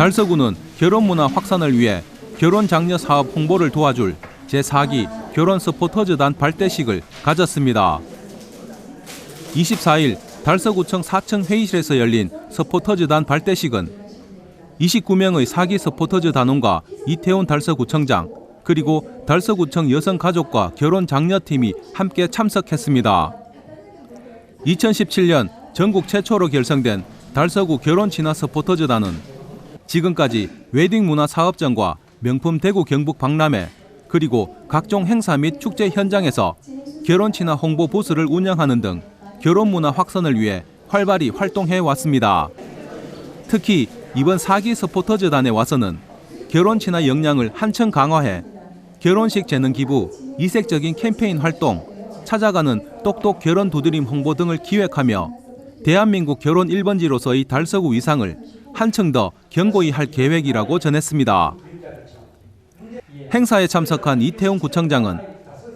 달서구는 결혼 문화 확산을 위해 결혼 장려 사업 홍보를 도와줄 제4기 결혼 서포터즈단 발대식을 가졌습니다. 24일 달서구청 4층 회의실에서 열린 서포터즈단 발대식은 29명의 사기 서포터즈 단원과 이태원 달서구청장 그리고 달서구청 여성가족과 결혼 장려팀이 함께 참석했습니다. 2017년 전국 최초로 결성된 달서구 결혼 친화 서포터즈단은 지금까지 웨딩 문화 사업장과 명품 대구 경북 박람회 그리고 각종 행사 및 축제 현장에서 결혼 친화 홍보 부스를 운영하는 등 결혼 문화 확산을 위해 활발히 활동해 왔습니다. 특히 이번 사기 서포터즈단에 와서는 결혼 친화 역량을 한층 강화해 결혼식 재능 기부, 이색적인 캠페인 활동, 찾아가는 똑똑 결혼 두드림 홍보 등을 기획하며 대한민국 결혼 1번지로서의 달서구 위상을 한층 더 견고히 할 계획이라고 전했습니다. 행사에 참석한 이태용 구청장은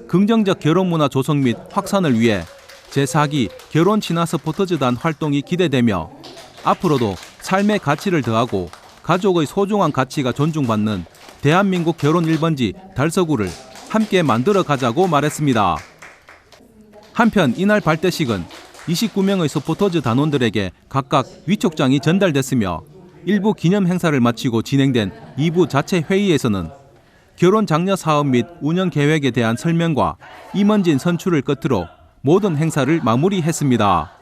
긍정적 결혼 문화 조성 및 확산을 위해 제4기 결혼 친화 서포터즈단 활동이 기대되며 앞으로도 삶의 가치를 더하고 가족의 소중한 가치가 존중받는 대한민국 결혼 1번지 달서구를 함께 만들어 가자고 말했습니다. 한편 이날 발대식은 29명의 서포터즈 단원들에게 각각 위촉장이 전달됐으며 일부 기념 행사를 마치고 진행된 2부 자체 회의에서는 결혼 장려 사업 및 운영 계획에 대한 설명과 임원진 선출을 끝으로 모든 행사를 마무리했습니다.